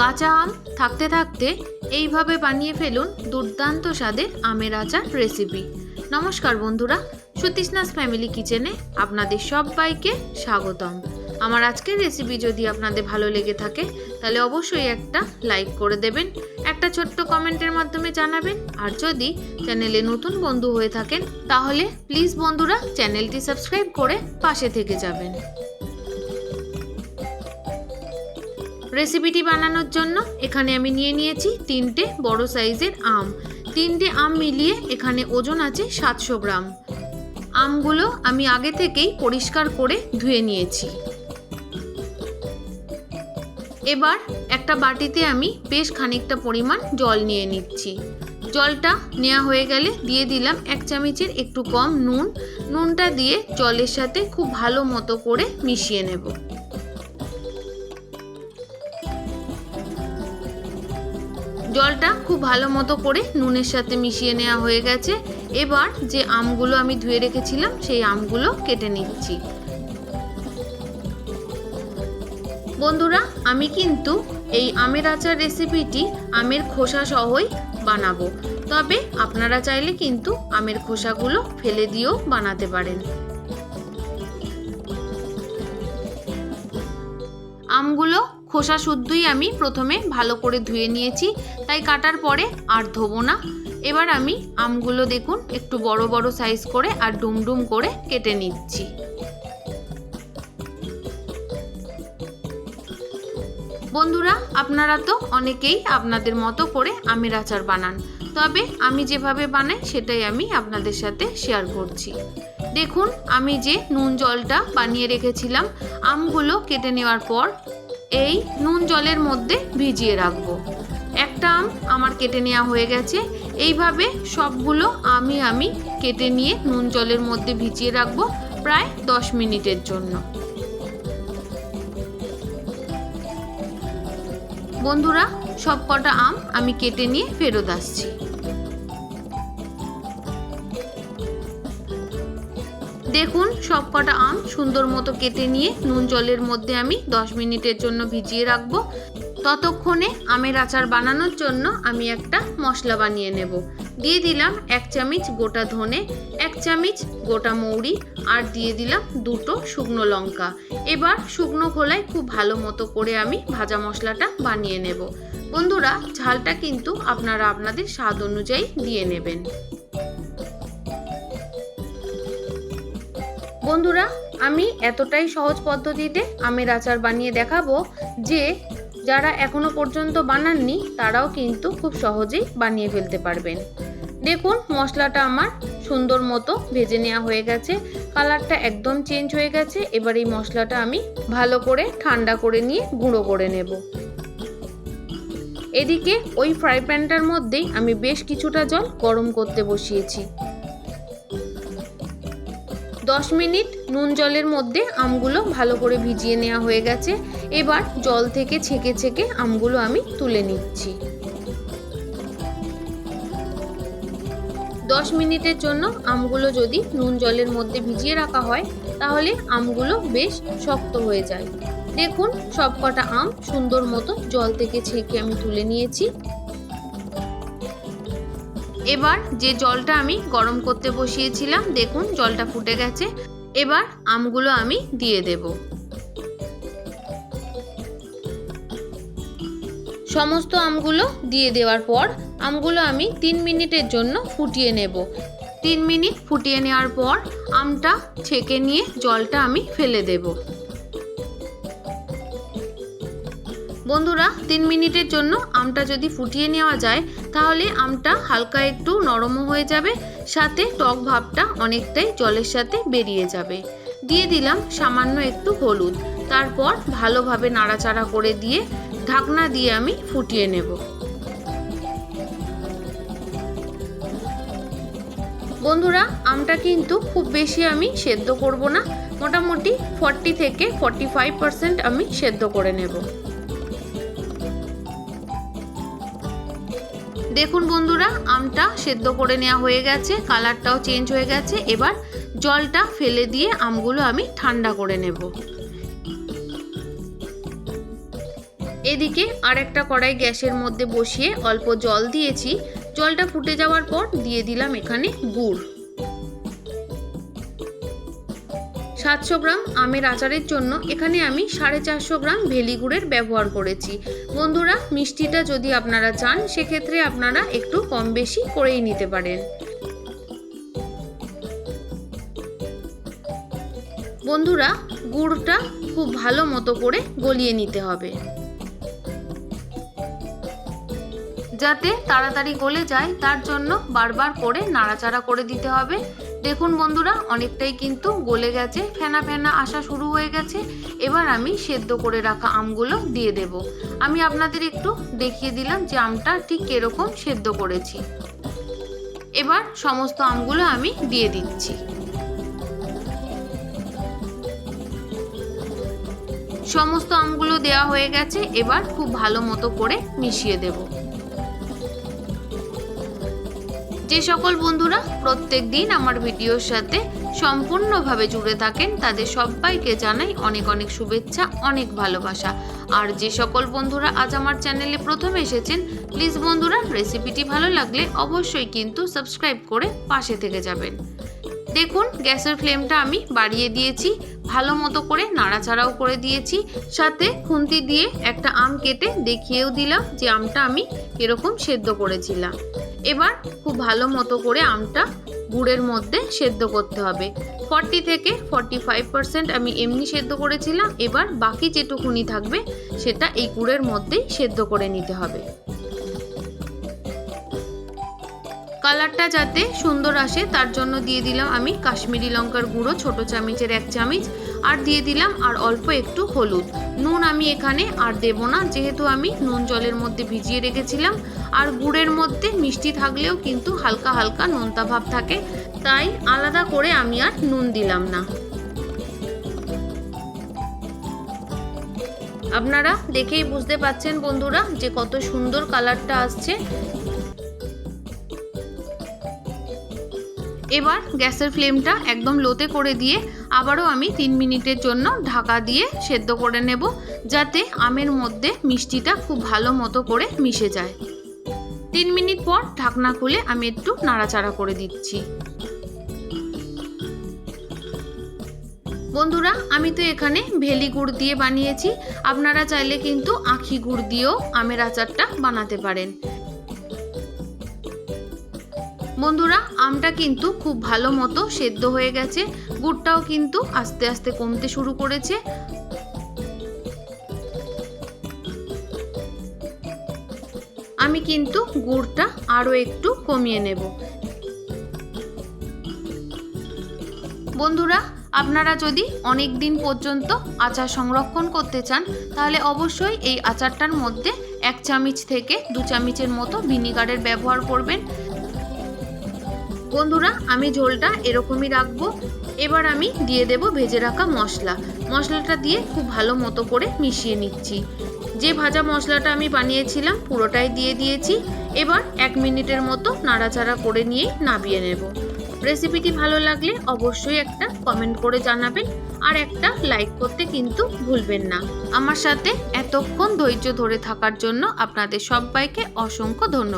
কাঁচা আম থাকতে থাকতে এইভাবে বানিয়ে ফেলুন দুর্দান্ত স্বাদের আমের আচার রেসিপি নমস্কার বন্ধুরা সতীশনাথ ফ্যামিলি কিচেনে আপনাদের সবাইকে স্বাগতম। আমার আজকের রেসিপি যদি আপনাদের ভালো লেগে থাকে, তাহলে অবশ্যই একটা লাইক করে দেবেন, একটা ছোট্ট কমেন্টের মাধ্যমে জানাবেন, আর যদি চ্যানেলে নতুন বন্ধু হয়ে থাকেন, তাহলে প্লিজ বন্ধুরা চ্যানেলটি সাবস্ক্রাইব করে পাশে থেকে যাবেন। রেসিপিটি বানানোর জন্য এখানে আমি নিয়ে নিয়েছি তিনটে বড় সাইজের আম। তিনটে আম মিলিয়ে এখানে ওজন আছে সাতশো গ্রাম। আমগুলো আমি আগে থেকেই পরিষ্কার করে ধুয়ে নিয়েছি। এবার একটা বাটিতে আমি বেশ খানিকটা পরিমাণ জল নিয়ে নিচ্ছি। জলটা নেওয়া হয়ে গেলে দিয়ে দিলাম এক চামচের একটু কম নুন। নুনটা দিয়ে জলের সাথে খুব ভালো মতো করে মিশিয়ে নেব। জলটা খুব ভালো মতো করে নুনের সাথে মিশিয়ে নেওয়া হয়ে গেছে। এবার যে আমগুলো আমি ধুয়ে রেখেছিলাম, সেই আমগুলো কেটে নিচ্ছি। বন্ধুরা, আমি কিন্তু এই আমের আচার রেসিপিটি আমের খোসা সহই বানাবো। তবে আপনারা চাইলে কিন্তু আমের খোসাগুলো ফেলে দিয়েও বানাতে পারেন। আমগুলো খোসা শুদ্ধই আমি প্রথমে ভালো করে ধুয়ে নিয়েছি, তাই কাটার পরে আর ধোবো না। এবার আমি আমগুলো দেখুন, একটু বড় বড় সাইজ করে আর ডুমডুম করে কেটে নিচ্ছি। বন্ধুরা, আপনারা তো অনেকেই আপনাদের মতো করে আমের আচার বানান, তবে আমি যেভাবে বানাই সেটাই আমি আপনাদের সাথে শেয়ার করছি। দেখুন, আমি যে নুন জলটা বানিয়ে রেখেছিলাম, আমগুলো কেটে নেওয়ার পর এই নুন জলের মধ্যে ভিজিয়ে রাখব। একটা আম আমার কেটে নেওয়া হয়ে গেছে। এইভাবে সবগুলো আমি আমি কেটে নিয়ে নুন জলের মধ্যে ভিজিয়ে রাখব প্রায় দশ মিনিটের জন্য। বন্ধুরা সব কটা আম আমি কেটে নিয়ে ফেরত আসছি। দেখুন সব কটা আম সুন্দর মতো কেটে নিয়ে নুন জলের মধ্যে আমি দশ মিনিটের জন্য ভিজিয়ে রাখব। ততক্ষণে আমের আচার বানানোর জন্য আমি একটা মশলা বানিয়ে নেব। দিয়ে দিলাম এক চামচ গোটা ধনে, এক চামচ গোটা মৌরি আর দিয়ে দিলাম দুটো শুকনো লঙ্কা। এবার শুকনো খোলায় খুব ভালো মতো করে আমি ভাজা মশলাটা বানিয়ে নেব। বন্ধুরা, ঝালটা কিন্তু আপনারা আপনাদের স্বাদ অনুযায়ী দিয়ে নেবেন। বন্ধুরা, আমি এতটাই সহজ পদ্ধতিতে আমের আচার বানিয়ে দেখাবো যে যারা এখনও পর্যন্ত বানাননি, তারাও কিন্তু খুব সহজেই বানিয়ে ফেলতে পারবেন। দেখুন, মশলাটা আমার সুন্দর মতো ভেজে নেওয়া হয়ে গেছে, কালারটা একদম চেঞ্জ হয়ে গেছে, এবার এই মশলাটা আমি ভালো করে ঠান্ডা করে নিয়ে গুঁড়ো করে নেব। এদিকে ওই ফ্রাই প্যানটার মধ্যেই আমি বেশ কিছুটা জল গরম করতে বসিয়েছি। দশ মিনিট নুন জলের মধ্যে আমগুলো ভালো করে ভিজিয়ে নেওয়া হয়ে গেছে। এবার জল থেকে ছেঁকে ছেঁকে আমগুলো আমি তুলে নিচ্ছি। দশ মিনিটের জন্য আমগুলো যদি নুন জলের মধ্যে ভিজিয়ে রাখা হয়, তাহলে আমগুলো বেশ শক্ত হয়ে যায়। দেখুন, সবকটা আম সুন্দর মতো জল থেকে ছেঁকে আমি তুলে নিয়েছি। এবার যে জলটা আমি গরম করতে বসিয়েছিলাম, দেখুন জলটা ফুটে গেছে। এবার আমগুলো আমি দিয়ে দেব। সমস্ত আমগুলো দিয়ে দেওয়ার পর আমগুলো আমি তিন মিনিটের জন্য ফুটিয়ে নেব। তিন মিনিট ফুটিয়ে নেওয়ার পর আমটা ছেঁকে নিয়ে জলটা আমি ফেলে দেবো। বন্ধুরা, তিন মিনিটের জন্য আমটা যদি ফুটিয়ে নেওয়া যায়, তাহলে আমটা হালকা একটু নরমও হয়ে যাবে, সাথে টক ভাবটা অনেকটাই জলের সাথে বেরিয়ে যাবে। দিয়ে দিলাম সামান্য একটু হলুদ। তারপর ভালোভাবে নাড়াচাড়া করে দিয়ে ঢাকনা দিয়ে আমি ফুটিয়ে নেব। বন্ধুরা, আমটা কিন্তু খুব বেশি আমি সেদ্ধ করব না। মোটামুটি ফর্টি থেকে ফর্টি ফাইভ পার্সেন্ট আমি সেদ্ধ করে নেব। দেখুন বন্ধুরা, আমটা সেদ্ধ করে নেওয়া হয়ে গেছে, কালারটাও চেঞ্জ হয়ে গেছে। এবার জলটা ফেলে দিয়ে আমগুলো আমি ঠান্ডা করে নেব। এদিকে আরেকটা কড়াই গ্যাসের মধ্যে বসিয়ে অল্প জল দিয়েছি। জলটা ফুটে যাওয়ার পর দিয়ে দিলাম এখানে গুড়। সাতশো গ্রাম আমের আচারের জন্য এখানে আমি সাড়ে চারশো গ্রাম ভেলি গুড়ের ব্যবহার করেছি। বন্ধুরা, মিষ্টিটা যদি আপনারা চান, সেক্ষেত্রে আপনারা একটু কম বেশি করেই নিতে পারেন। বন্ধুরা, গুড়টা খুব ভালো মতো করে গলিয়ে নিতে হবে। যাতে তাড়াতাড়ি গলে যায়, তার জন্য বারবার করে নাড়াচাড়া করে দিতে হবে। দেখুন বন্ধুরা, অনেকটাই কিন্তু গলে গেছে, ফেনা ফেনা আসা শুরু হয়ে গেছে। এবার আমি সেদ্ধ করে রাখা আমগুলো দিয়ে দেব। আমি আপনাদের একটু দেখিয়ে দিলাম যে আমটা ঠিক কীরকম সেদ্ধ করেছি। এবার সমস্ত আমগুলো আমি দিয়ে দিচ্ছি। সমস্ত আমগুলো দেওয়া হয়ে গেছে, এবার খুব ভালো মতো করে মিশিয়ে দেবো। যে সকল বন্ধুরা প্রত্যেক দিন আমার ভিডিওর সাথে সম্পূর্ণভাবে জুড়ে থাকেন, তাদের সবাইকে জানাই অনেক অনেক শুভেচ্ছা, অনেক ভালোবাসা। আর যে সকল বন্ধুরা আজ আমার চ্যানেলে প্রথম এসেছেন, প্লিজ বন্ধুরা রেসিপিটি ভালো লাগলে অবশ্যই কিন্তু সাবস্ক্রাইব করে পাশে থেকে যাবেন। দেখুন, গ্যাসের ফ্লেমটা আমি বাড়িয়ে দিয়েছি, ভালো মতো করে নাড়াচাড়াও করে দিয়েছি, সাথে খুন্তি দিয়ে একটা আম কেটে দেখিয়েও দিলাম যে আমটা আমি এরকম সেদ্ধ করেছিলাম। এবার খুব ভালো মতো করে আমটা গুড়ের মধ্যে সেদ্ধ করতে হবে। ফর্টি থেকে ফর্টি ফাইভ পার্সেন্ট আমি এমনি সেদ্ধ করেছিলাম, এবার বাকি যেটুকুনি থাকবে সেটা এই গুড়ের মধ্যেই সেদ্ধ করে নিতে হবে। কালারটা যাতে সুন্দর আসে, তার জন্য দিয়ে দিলাম আমি কাশ্মীরি লঙ্কার গুঁড়ো, ছোট চামচের এক চামচ, আর দিয়ে দিলাম আর অল্প একটু হলুদ। নুন আমি এখানে আর দেব না, যেহেতু আমি নুন জলের মধ্যে ভিজিয়ে রেখেছিলাম, আর গুড়ের মধ্যে মিষ্টি থাকলেও কিন্তু হালকা হালকা নোনতা ভাব থাকে, তাই আলাদা করে আমি আর নুন দিলাম না। আপনারা দেখেই বুঝতে পাচ্ছেন বন্ধুরা যে কত সুন্দর কালারটা আসছে। এবার গ্যাসের ফ্লেমটা একদম লোতে করে দিয়ে আবারও আমি তিন মিনিটের জন্য ঢাকা দিয়ে সেদ্ধ করে নেব যাতে আমের মধ্যে মিষ্টিটা খুব ভালো মতো করে মিশে যায়। তিন মিনিট পর ঢাকনা খুলে আমি একটু নাড়াচাড়া করে দিচ্ছি। বন্ধুরা, আমি তো এখানে ভেলি গুড় দিয়ে বানিয়েছি। আপনারা চাইলে কিন্তু আখি গুড় দিয়েও আমের আচারটা বানাতে পারেন। বন্ধুরা, আমটা কিন্তু খুব ভালো মতো সেদ্ধ হয়ে গেছে। গুড়টাও কিন্তু আস্তে আস্তে কমতে শুরু করেছে। আমি কিন্তু গুড়টা আরও একটু কমিয়ে নেব। বন্ধুরা, আপনারা যদি অনেক দিন পর্যন্ত আচার সংরক্ষণ করতে চান, তাহলে অবশ্যই এই আচারটার মধ্যে এক চামচ থেকে দু চামচের মতো ভিনিগারের ব্যবহার করবেন। বন্ধুরা, আমি ঝোলটা এরকমই রাখব। এবার আমি দিয়ে দেব ভেজে রাখা মশলা। মশলাটা দিয়ে খুব ভালো মতো করে মিশিয়ে নিচ্ছি। যে ভাজা মশলাটা আমি বানিয়েছিলাম, পুরোটাই দিয়ে দিয়েছি। এবার এক মিনিটের মতো নাড়াচাড়া করে নিয়ে নাবিয়ে নেব। রেসিপিটি ভালো লাগলে অবশ্যই একটা কমেন্ট করে জানাবেন আর একটা লাইক করতে কিন্তু ভুলবেন না। আমার সাথে এতক্ষণ ধৈর্য ধরে থাকার জন্য আপনাদের সবাইকে অসংখ্য ধন্যবাদ।